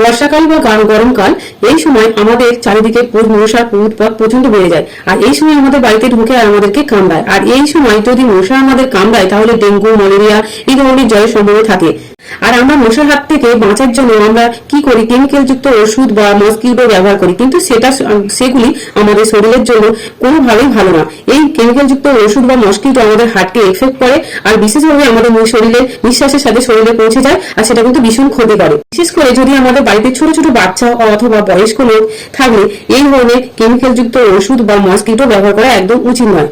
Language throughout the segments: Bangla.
বর্ষাকাল বা গরমকাল, এই সময় আমাদের চারিদিকে প্র- মশার উৎপাত প্রচণ্ড বেড়ে যায়। আর এই সময় আমাদের বাড়িতে ঢুকে আর আমাদেরকে কামড়ায়। আর এই সময় যদি মশা আমাদের কামড়ায়, তাহলে ডেঙ্গু, ম্যালেরিয়া, এই ধরনের জয়ের সম্ভাবনা থাকে। আর আমরা মশার হাত থেকে বাঁচার জন্য আমরা কি করি? কেমিক্যাল যুক্ত ওষুধ বা মসকিউটো ব্যবহার করি। কিন্তু সেটা সেগুলি আমাদের শরীরের জন্য কোনোভাবেই ভালো না। এই কেমিক্যাল যুক্ত ওষুধ বা মসকিউটো আমাদের হার্টকে এফেক্ট করে, আর বিশেষভাবে আমাদের শরীরে নিঃশ্বাসের সাথে শরীরে পৌঁছে যায়, আর সেটা কিন্তু ভীষণ ক্ষতি করে বিশেষ করে যদি আমাদের বাড়িতে ছোট ছোট বাচ্চা অথবা বয়স্ক লোক থাকলে এই ধরনের কেমিক্যাল যুক্ত ওষুধ বা মসকিউটো ব্যবহার করা একদম উচিত নয়।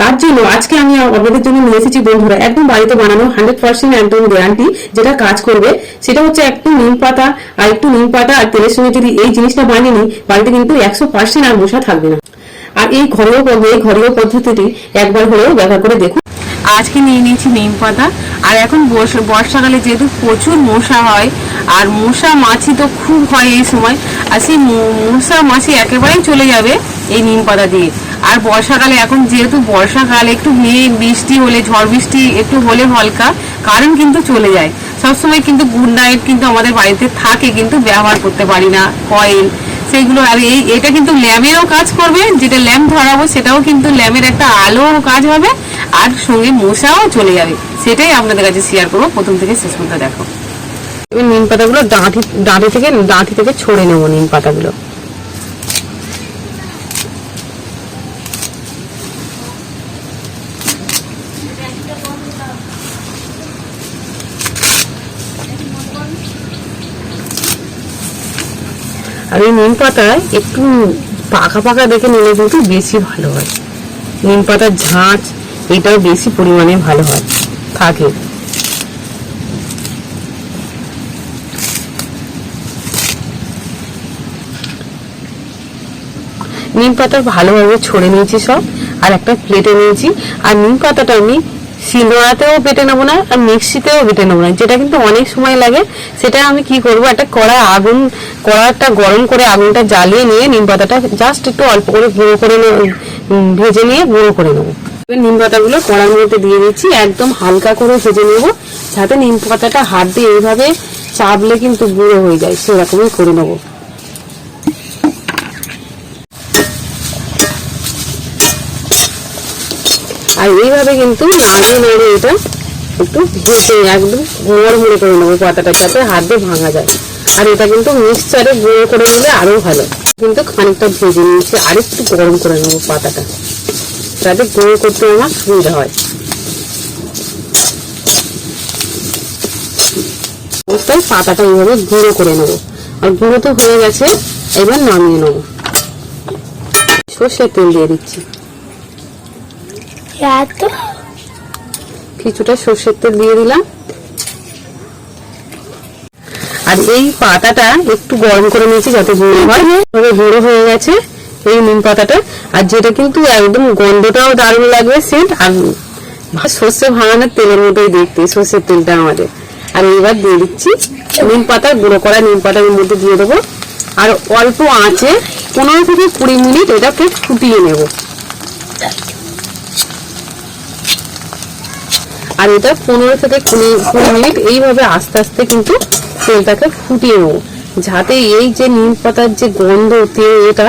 তার জন্য আজকে আমি আপনাদের জন্য নিয়ে এসেছি বন্ধুরা, একদম বাড়িতে বানানো হান্ড্রেড পার্সেন্ট একদম গ্যারান্টি যেটা কাজ করবে। সেটা হচ্ছে একটু নিম পাতা আর একটু নিম পাতা আর তেলের সঙ্গে যদি এই জিনিসটা বানিয়ে নিই, বাড়িতে কিন্তু একশো পার্সেন্ট আর মশা থাকবে না। আর এই ঘরোয়া এই ঘরোয়া পদ্ধতিটি একবার হলেও ব্যবহার করে দেখুন। আজকে নিয়ে নিয়েছি নিম পাতা। আর এখন বর্ষ- বর্ষাকালে যেহেতু প্রচুর মশা হয়, আর মশা মাছি তো খুব হয় এই সময়, আর সেই মশা মাছি একেবারেই চলে যাবে এই নিম পাতা দিয়ে। আর বর্ষাকালে এখন যেহেতু বর্ষাকাল, একটু মেঘ, বৃষ্টি হলে, ঝড় বৃষ্টি একটু হলে হালকা কারেন্ট কিন্তু চলে যায়। সবসময় কিন্তু গুড নাইট কিন্তু আমাদের বাড়িতে থাকে, কিন্তু ব্যবহার করতে পারি না কয়েল সেইগুলো আর এই, এটা কিন্তু ল্যাম্পেরও কাজ করবে, যেটা ল্যাম্প ধরাবো সেটাও কিন্তু ল্যাম্পের একটা আলো কাজ হবে আর সঙ্গে মশাও চলে যাবে। সেটাই আপনাদের কাছে শেয়ার করব। প্রথম থেকে শেষ পর্যন্ত দেখো। এবার নিম পাতাগুলো ডাঁটি ডাঁটি থেকে ডাঁটি থেকে ছড়ে নেব নিম পাতাগুলো। আর এই নিম পাতায় একটু পাকা পাকা দেখে নিলে কিন্তু বেশি ভালো হয়। নিম পাতার ঝাঁচ এটাও বেশি পরিমাণে ভালো হয়, থাকে। নিম পাতা ভালোভাবে ছড়ে নিয়েছি সব, আর একটা প্লেটে নিয়েছি। আর নিম পাতাটা আমি শিলনোড়াতেও বেটে নেব না, আর মিক্সিতেও বেটে নেব না, যেটা কিন্তু অনেক সময় লাগে। সেটা আমি কি করব, একটা কড়া আগুন, কড়াটা গরম করে আগুনটা জ্বালিয়ে নিয়ে নিম পাতাটা জাস্ট একটু অল্প করে গুঁড়ো করে ভেজে নিয়ে গুঁড়ো করে নেব। নিম পাতাগুলো কড়ার মধ্যে দিয়ে দিচ্ছি। একদম হালকা করে ভেজে নেব, যাতে নিম পাতাটা হাত দিয়ে এইভাবে চাপলে কিন্তু গুঁড়ো হয়ে যায়, সেরকমই করে নেব। আর এইভাবে কিন্তু নাড়িয়ে নাড়িয়ে এটা একটু ভেজে একদম গুঁড়ো মুড়ে করে নেব পাতাটা, যাতে হাত দিয়ে ভাঙা যায়। আর এটা কিন্তু মিক্সচারে গুঁড়ো করে নিলে আরও ভালো। কিন্তু খানিকটা ভেজে নিয়েছি আর একটু গরম করে নেব পাতাটা। যাতে গুঁড়ো করতে আমার সুবিধা হয়। অবস্থায় পাতাটা এইভাবে গুঁড়ো করে নেব। আর গুঁড়ো তো হয়ে গেছে এবার নামিয়ে নেব। সর্ষের তেল দিয়ে দিচ্ছি। কিছুটা সর্ষের তেল দিয়ে দিলাম। আর এই পাতাটা একটু গরম করে নিয়েছি যাতে গুঁড়ো হয়। গুঁড়ো হয়ে গেছে। এই নিম পাতাটা। আর যেটা কিন্তু একদম গন্ধটাও দারুণ লাগবে সেন্ট আর সর্ষে ভাঙানোর তেলের মতোই দেখতে, সর্ষের তেলটা আমাদের। আর এবার দিয়ে দিচ্ছি নিম পাতা, গুঁড়ো করা নিম পাতার মধ্যে দিয়ে দেবো। আর অল্প আঁচে পনেরো থেকে কুড়ি মিনিট এটাকে ফুটিয়ে নেব। আর এটা পনেরো থেকে কুড়ি কুড়ি মিনিট এইভাবে আস্তে আস্তে কিন্তু তেলটাকে ফুটিয়ে নেব। যাতে এই যে নিম পাতার যে গন্ধ, তেল, এটা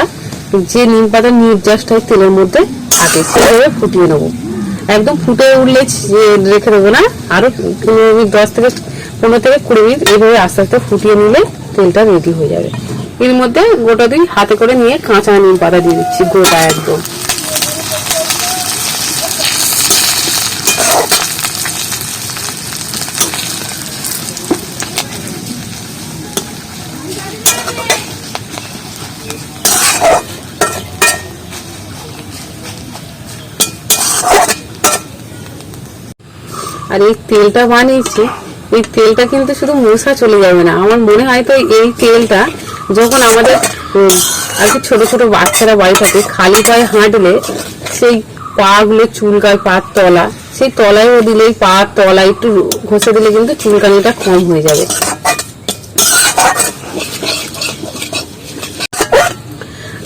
যে নিম পাতার নির্যাসটা তেলের মধ্যে থাকে সেভাবে ফুটিয়ে নেব। একদম ফুটে উঠলে রেখে দেবো না, আরও পনেরো মিনিট, দশ থেকে পনেরো থেকে কুড়ি মিনিট এইভাবে আস্তে আস্তে ফুটিয়ে নিলে তেলটা রেডি হয়ে যাবে। এর মধ্যে গোটা দিন হাতে করে নিয়ে কাঁচা নিম পাতা দিয়ে দিচ্ছি গোটা একদম। আর এই তেলটা বানিয়েছি, এই তেলটা কিন্তু শুধু মশা চলে যাবে না। আমার মনে হয় তো এই তেলটা যখন আমাদের আর কি ছোটো ছোটো বাচ্চারা বাড়ি থাকে, খালি পায়ে হাঁটলে সেই পা গুলো চুলকায়, পার তলা, সেই তলায়ও দিলে এই পা তলা একটু ঘষে দিলে কিন্তু চুলকানিটা কম হয়ে যাবে।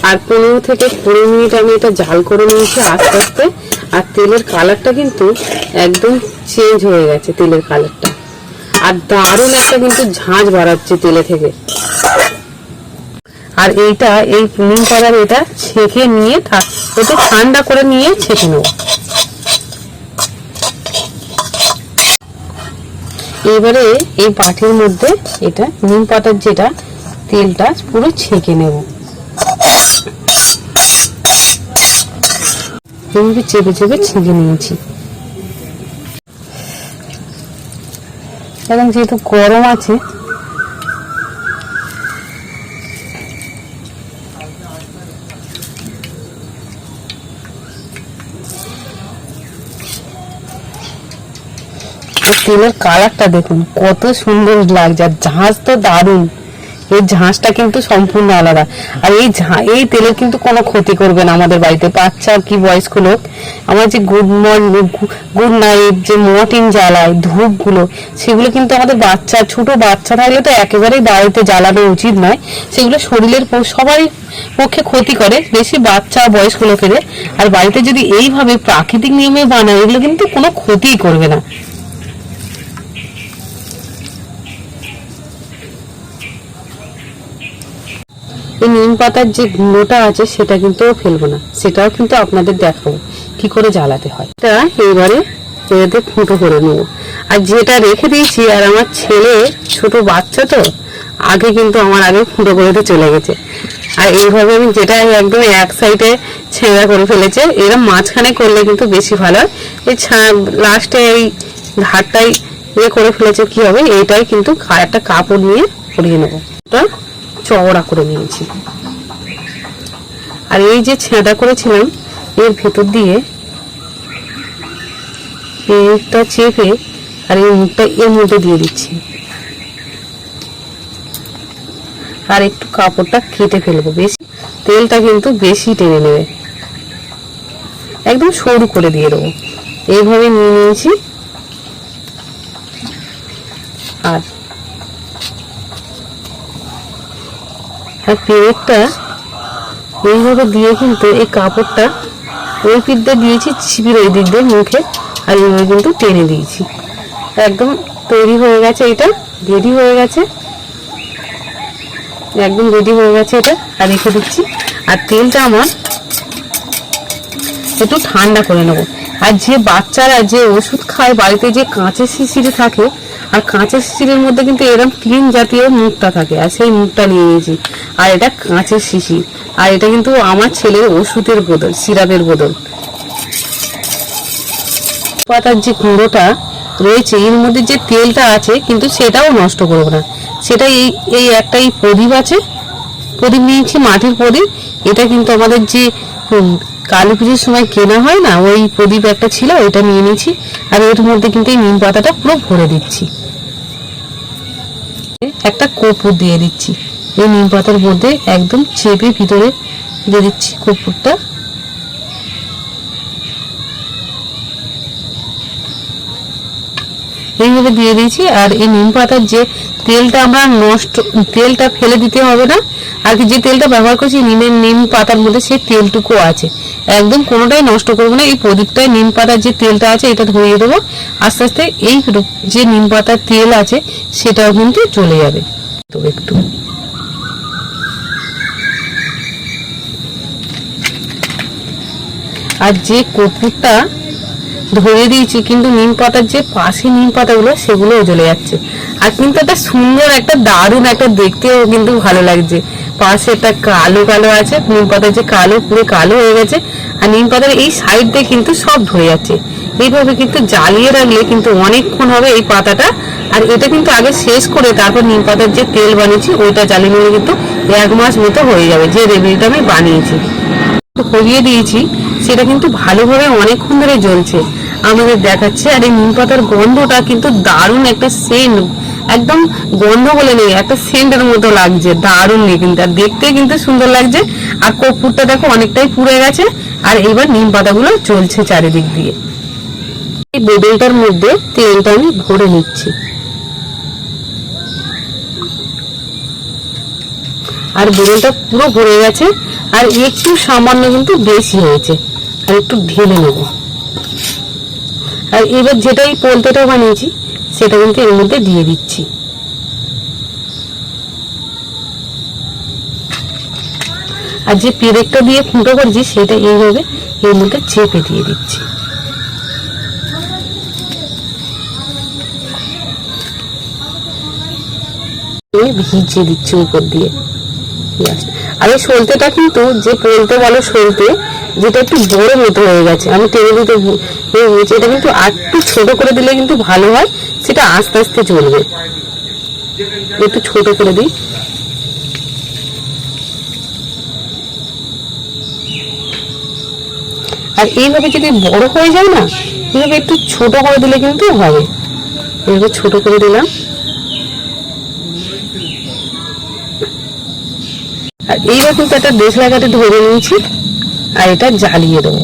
আর পনেরো থেকে কুড়ি মিনিট আমি এটা জাল করে নিয়েছি আস্তে আস্তে। আর তেলের কালারটা কিন্তু একদম চেঞ্জ হয়ে গেছে তেলের কালারটা আর দারুণ একটা কিন্তু ঝাঁঝ বাড়াচ্ছে তেলে থেকে। আর এইটা, এই নিম পাতার এটা ছেঁকে নিয়ে একটু ঠান্ডা করে নিয়ে ছেঁকে নেব। এবারে এই পাটির মধ্যে এটা নিম পাতার যেটা তেলটা পুরো ছেঁকে নেব। এইভাবে চেপে চেপে ছেঁকে নিয়েছি। এবং যেহেতু গরম আছে তেলের কালারটা দেখুন, কত সুন্দর লাগছে, আর ঝাঁজ তো দারুণ। এই ঝাঁজটা কিন্তু সম্পূর্ণ আলাদা। আর এই এই তেলের কিন্তু কোনো ক্ষতি করবে না আমাদের বাড়িতে। বাচ্চা কি বয়স্ক লোক? আমার যে গুড মর্নিং গুড নাইট, যে মর্টিন জ্বালায়, ধূপগুলো, সেগুলো কিন্তু আমাদের বাচ্চা, ছোট বাচ্চা থাকলে তো একেবারেই বাড়িতে জ্বালানো উচিত নয়। সেগুলো শরীরের সবারই পক্ষে ক্ষতি করে, বেশি বাচ্চা, বয়স্ক লোকেদের। আর বাড়িতে যদি এইভাবে প্রাকৃতিক নিয়মে বানায়, এগুলো কিন্তু কোনো ক্ষতিই করবে না। পাতার যে গুঁড়োটা আছে, সেটা কিন্তু ফেলব না। সেটাও কিন্তু আপনাদের দেখাবো, কি করে জ্বালাতে হয়। এটা এবারে এতে ফুটো করে নেব। আর যেটা রেখে দিয়েছি, আর আমার ছেলে ছোট বাচ্চা তো, আগে কিন্তু আমার আগে ফুটো করে দিয়ে চলে গেছে। আর এইভাবে আমি যেটা একদম এক সাইডে ছেঁড়া করে ফেলেছে এরকম মাঝখানে করলে কিন্তু বেশি ভালো হয়। এই লাস্টে এই ধারটাই ইয়ে করে ফেলেছে, কি হবে, এইটাই কিন্তু একটা কাপড় নিয়ে পরিয়ে নেব। চওড়া করে নিয়েছি। আর এই যে ছেঁড়া করেছিলাম, এর ভেতর দিয়ে এই মুখটা চেপে আর এই মুখটা এর মধ্যে দিয়ে দিচ্ছি। আর একটু কাপড়টা কেটে ফেলব, বেশি তেলটা কিন্তু বেশি টেনে নেবে। একদম সরু করে দিয়ে দেবো। এইভাবে নিয়ে নিয়েছি। আর আর পেরেকটা এইভাবে দিয়ে কিন্তু এই কাপড়টা ওই পিঠ দিয়ে দিয়েছি, ছিপির ওই দিক দিয়ে মুখে, আর এইভাবে কিন্তু টেনে দিয়েছি। একদম তৈরি হয়ে গেছে এটা রেডি হয়ে গেছে। একদম রেডি হয়ে গেছে এটা, আর রেখে দিচ্ছি। আর তেলটা আমার একটু ঠান্ডা করে নেব। আর যে বাচ্চারা যে ওষুধ খায়, বাড়িতে যে কাঁচের শিশিরে থাকে, আর কাঁচের শিশিরের মধ্যে কিন্তু এরকম টিন জাতীয় মুখটা থাকে, আর সেই মুখটা নিয়ে নিয়েছি। আর এটা কাঁচের শিশি। আর এটা কিন্তু আমার ছেলের ওষুধের বোতল সিরাপের বোতল পাতার যে কুমড়োটা রয়েছে, এর মধ্যে যে তেলটা আছে, কিন্তু সেটাও নষ্ট করব না। সেটা এই এই একটা এই প্রদীপ আছে, প্রদীপ নিয়েছি মাটির প্রদীপ। এটা কিন্তু আমাদের যে কালী পুজোর সময় কেনা হয় না, ওই প্রদীপ একটা ছিল, ওইটা নিয়ে নিয়েছি, আর এর মধ্যে কিন্তু এই নিম পাতাটা পুরো ভরে দিচ্ছি। একটা কপুর দিয়ে দিচ্ছি, এই নিম পাতার মধ্যে একদম চেপে ভিতরে দিয়ে দিচ্ছি কর্পূরটা। এইভাবে দিয়ে দিয়েছি। আর এই নিম পাতার যে তেলটা আমরা নষ্ট, তেলটা ফেলে দিতে হবে না। আর কি যে তেলটা ব্যবহার করছি, নিমের নিম পাতার মধ্যে সেই তেলটুকু আছে। একদম কোনোটাই নষ্ট করব না। এই প্রদীপটায় নিম পাতার যে তেলটা আছে, এটা ধরিয়ে দেবো। আস্তে আস্তে এই যে নিম পাতার তেল আছে, সেটাও কিন্তু চলে যাবে। তো একটু। আর যে কপুরটা ধরে দিয়েছি, কিন্তু নিম পাতার যে পাশে নিম পাতাগুলো সেগুলোও জ্বলে যাচ্ছে। আর কিন্তু একটা সুন্দর একটা দারুণ একটা দেখতেও কিন্তু ভালো লাগছে। পাশে একটা কালো কালো আছে, নিম পাতার যে কালো, পুরো কালো হয়ে গেছে, আর নিম পাতার এই সাইড দিয়ে কিন্তু সব ধরে যাচ্ছে। এইভাবে কিন্তু জ্বালিয়ে রাখলে কিন্তু অনেকক্ষণ হবে এই পাতাটা। আর এটা কিন্তু আগে শেষ করে তারপর নিম পাতার যে তেল বানিয়েছি, ওইটা জ্বালিয়ে নিলে কিন্তু এক মাস মতো হয়ে যাবে, যে রেমেডিটা আমি বানিয়েছি। করিয়ে দিয়েছি, সেটা কিন্তু ভালোভাবে অনেকক্ষণ ধরে জ্বলছে। আমাদের দেখাচ্ছে, আর এই নিম পাতার গন্ধটা কিন্তু দারুণ একটা সেন্ট একদম গন্ধ বলে নেই একটা সেন্টের মতো লাগছে, দারুণ নেই কিন্তু, আর দেখতে কিন্তু সুন্দর লাগছে। আর কর্পূরটা দেখো অনেকটাই পুড়ে গেছে, আর এবার নিম পাতাগুলো চলছে চারিদিক দিয়ে। এই বোতলটার মধ্যে তেলটা আমি ভরে নিচ্ছি। আর বেলুনটা পুরো ভরে গেছে, আর একটু সামান্য কিন্তু বেশি হয়েছে, আর একটু ঢেলে নেব। আর এবার যেটাই পোলতেটা বানিয়েছি, সেটা কিন্তু এর মধ্যে দিয়ে দিচ্ছি। আর যে পেরেকটা দিয়ে ফুটো করেছি, সেটা এইভাবে এর মধ্যে চেপে দিয়ে দিচ্ছি। ভিজিয়ে দিচ্ছি উপর দিয়ে। Yes. আর সলতেটা কিন্তু যে পোলতে বলো সলতে যেটা একটু বড় মতো হয়ে গেছে। আমি টেনে দিতে ভুলে গেছি। এটা কিন্তু একটু ছোট করে দিলে কিন্তু ভালো হয়, সেটা আস্তে আস্তে চলবে। একটু ছোট করে দিই। আর এইভাবে যদি বড় হয়ে যায় না, এইভাবে একটু ছোট করে দিলে কিন্তু হবে। এইভাবে ছোট করে দিলাম। এইবার একটা দেশ লাগাতে ধরে নিয়েছি, আর এটা জ্বালিয়ে দেবো।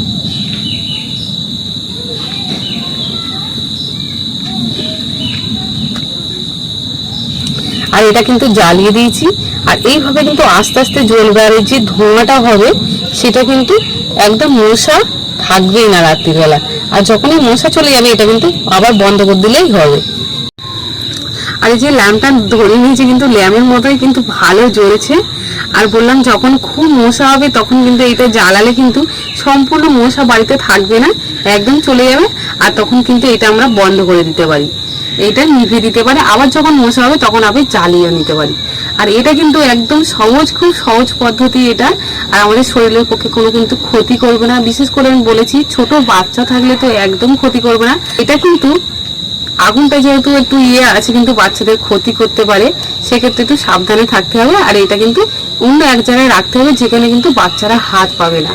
আর এটা কিন্তু জ্বালিয়ে দিয়েছি, আর এইভাবে কিন্তু আস্তে আস্তে জ্বলবে যে ধোঁয়াটা হবে, সেটা কিন্তু একদম মশা থাকবেই না রাত্রিবেলা। আর যখনই মশা চলে যাবে, এটা কিন্তু আবার বন্ধ করে দিলেই হবে। আর এই যে ল্যাম্পটা ধরে নিয়েছি কিন্তু ল্যাম্পের মতোই কিন্তু ভালো জ্বলছে। আর বললাম যখন খুব মশা হবে তখন কিন্তু এটা জ্বালালে কিন্তু সম্পূর্ণ মশা বাড়িতে থাকবে না, একদম চলে যাবে। আর তখন কিন্তু এটা আমরা বন্ধ করে দিতে পারি। এটা নিভে দিতে পারে। আবার যখন মশা হবে তখন আবার জ্বালিয়ে নিতে পারি। আর এটা কিন্তু একদম সহজ, খুব সহজ পদ্ধতি এটা। আর আমাদের শরীরের পক্ষে কোনো কিন্তু ক্ষতি করবে না। বিশেষ করে আমি বলেছি, ছোট বাচ্চা থাকলে তো একদম ক্ষতি করবে না। এটা কিন্তু আগুনটা যেহেতু একটু ইয়ে আছে, কিন্তু বাচ্চাদের ক্ষতি করতে পারে, সেক্ষেত্রে একটু সাবধানে থাকতে হবে। আর এটা কিন্তু অন্য এক জায়গায় রাখতে হবে, যেখানে কিন্তু বাচ্চারা হাত পাবে না।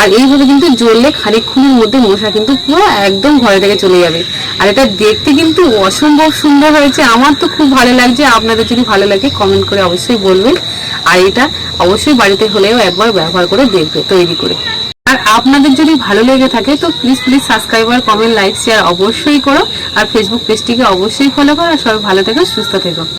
আর এইভাবে কিন্তু জ্বললে খানিকক্ষণের মধ্যে মশা কিন্তু পুরো একদম ঘরে থেকে চলে যাবে। আর এটা দেখতে কিন্তু অসম্ভব সুন্দর হয়েছে। আমার তো খুব ভালো লাগছে। আপনাদের যদি ভালো লাগে কমেন্ট করে অবশ্যই বলবেন। আর এটা অবশ্যই বাড়িতে হলেও একবার ব্যবহার করে দেখবে, তৈরি করে। আর আপনাদের যদি ভালো লেগে থাকে, তো প্লিজ প্লিজ সাবস্ক্রাইব আর কমেন্ট লাইক শেয়ার অবশ্যই করো। আর ফেসবুক পেজটিকে অবশ্যই ফলো করো। আর সবাই ভালো থেকো, সুস্থ থেকো।